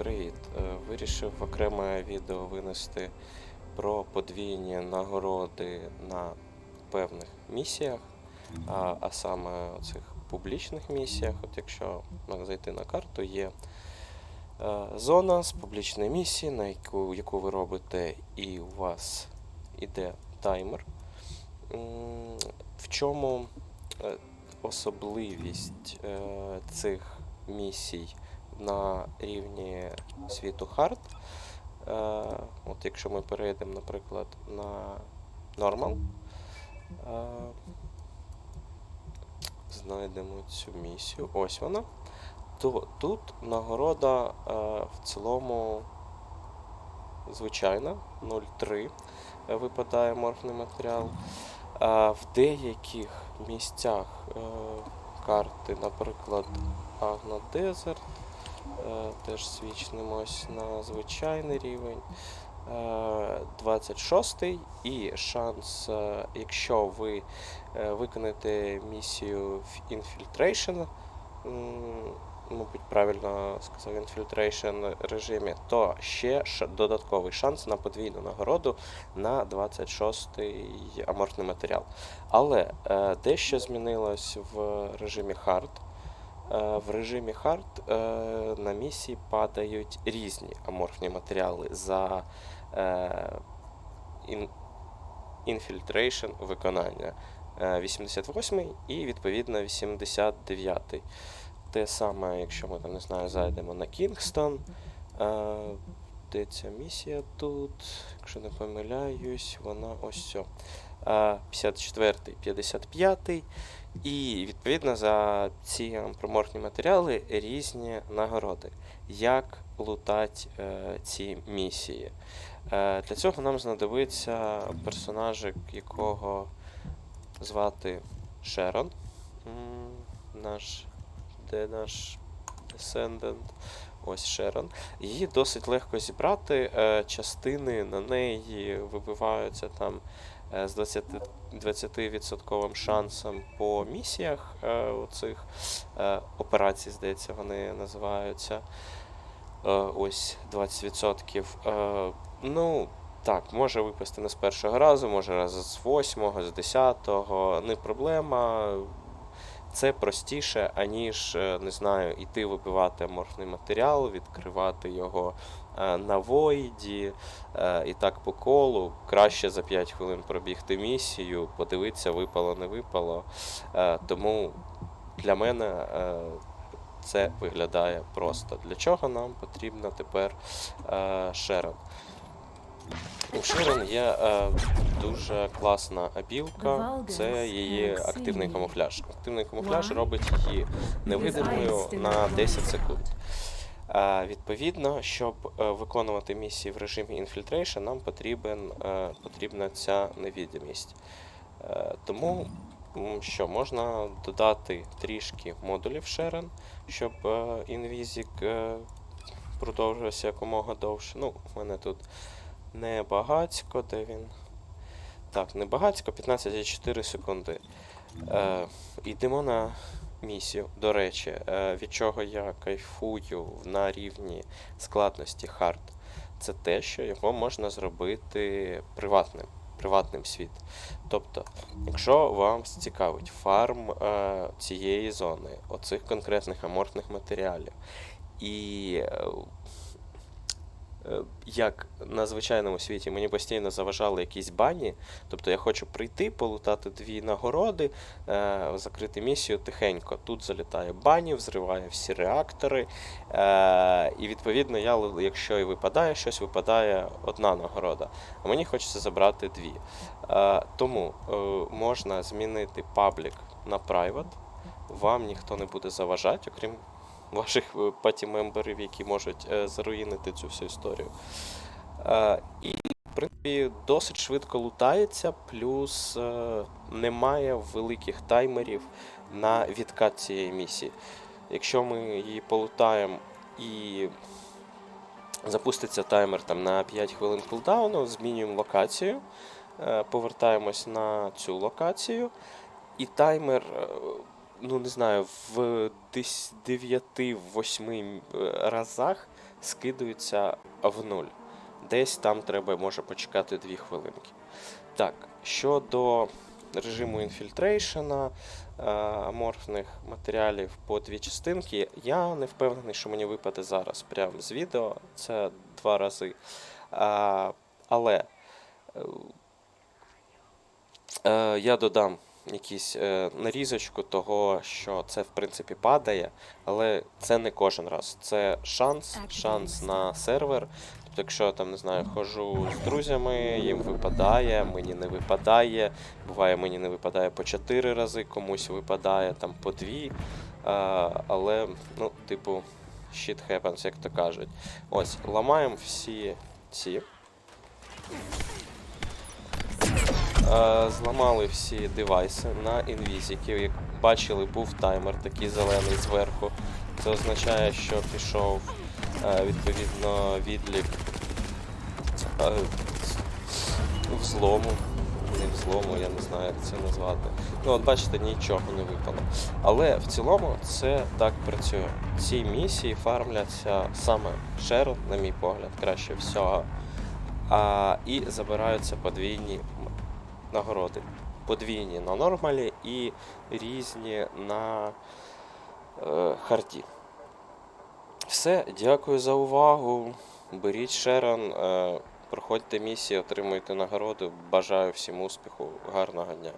Привіт! Е, Вирішив окреме відео винести про подвійні нагороди на певних місіях, а, а саме цих публічних місіях. От якщо ну, зайти на карту, є е, зона з публічної місії, на яку, яку ви робите, і у вас іде таймер. В чому е, особливість цих місій на рівні світу хард? Е, От якщо ми перейдемо, наприклад, на Normal, е, знайдемо цю місію. Ось вона. То тут нагорода е, в цілому звичайна 0,3 е, випадає морфний матеріал. В деяких місцях карти, наприклад, Агна Дезерт, теж свічнимось на звичайний рівень. Е, 26 і шанс, е, якщо ви е, виконаєте місію Infiltration, мабуть, правильно сказав Infiltration режимі, то ще додатковий шанс на подвійну нагороду на 26-й аморфний матеріал. Але е, дещо змінилось в режимі Hard. Е, в режимі Hard е, на місії падають різні аморфні матеріали за е, ін, Infiltration виконання. Е, 88 і відповідно 89. Те саме, якщо ми там не знаю, зайдемо на Кінгстон. Де ця місія тут? Якщо не помиляюсь, вона ось ця. 54-й, 55-й. І відповідно за ці ампроморфні матеріали різні нагороди. Як лутать е, ці місії? Е, для цього нам знадобиться персонажик, якого звати Шерон. Наш, де наш Descendant? Ось Шерон. Її досить легко зібрати. е, Частини на неї вибиваються там з 20, 20% шансом по місіях е, оцих е, операцій, здається, вони називаються. Е, Ось 20%. Е, Ну, так, може випасти не з першого разу, може раз з восьмого, з десятого. Не проблема. Це простіше, аніж, е, не знаю, іти вибивати аморфний матеріал, відкривати його е, на войді е, і так по колу. Краще за 5 хвилин пробігти місію, подивитися, випало, не випало. Е, Тому для мене е, це виглядає просто. Для чого нам потрібна тепер е, Шерон? У Шерон є е, дуже класна абілка, це її активний камуфляж. Активний камуфляж робить її невидимою на 10 секунд. Е, відповідно, щоб е, виконувати місії в режимі Infiltration, нам потрібен, е, потрібна ця невідомість. Тому що можна додати трішки модулів Sharon, щоб Invisig е, продовжувався якомога довше. Ну, у мене тут не багацько, де він. Так, не багацько, 15,4 секунди. Йдемо на місію. До речі, е, від чого я кайфую на рівні складності хард, це те, що його можна зробити приватним. Приватним світ. Тобто, якщо вам цікавить фарм е, цієї зони, оцих конкретних аморфних матеріалів, і е, як на звичайному світі мені постійно заважали якісь бані, тобто я хочу прийти, полутати дві нагороди, е, закрити місію тихенько. Тут залітає бані, взриває всі реактори. Е, і відповідно, я, якщо і випадає щось, випадає одна нагорода. А мені хочеться забрати дві. Е, тому е, можна змінити паблік на private. Вам ніхто не буде заважати, окрім ваших е, паті-мемберів, які можуть е, заруїнити цю всю історію. Е, і, в принципі, досить швидко лутається, плюс немає великих таймерів на відкат цієї місії. Якщо ми її полутаємо і запуститься таймер там, на 5 хвилин кулдауну, змінюємо локацію, повертаємось на цю локацію, і таймер, ну не знаю, в десь 9-8 разах скидуються в нуль. Десь там треба може почекати 2 хвилинки. Так, щодо режиму інфільтрейшена, е, аморфних матеріалів по дві частинки, я не впевнений, що мені випаде зараз прямо з відео. Це два рази. А, але е, е, я додам якісь е, нарізочку того, що це в принципі падає, але це не кожен раз. Це шанс, шанс на сервер. Тобто, якщо я там не знаю, хожу з друзями, їм випадає, мені не випадає. Буває, мені не випадає по 4 рази, комусь випадає там по 2. А, але, ну, типу, shit happens, як то кажуть. Ось, ламаємо всі ці. Зламали всі девайси на інвізіки. Як бачили, був таймер такий зелений зверху. Це означає, що пішов е, відповідно відлік е, взлому. Не взлому, я не знаю, як це назвати. Ну, от бачите, нічого не випало. Але в цілому це так працює. Ці місії фармляться саме Шерл, на мій погляд, краще всього. А, і забираються подвійні нагороди. Подвійні на нормалі і різні на е, харді. Все, дякую за увагу. Беріть шеран, е, проходьте місії, отримуйте нагороди. Бажаю всім успіху, гарного дня.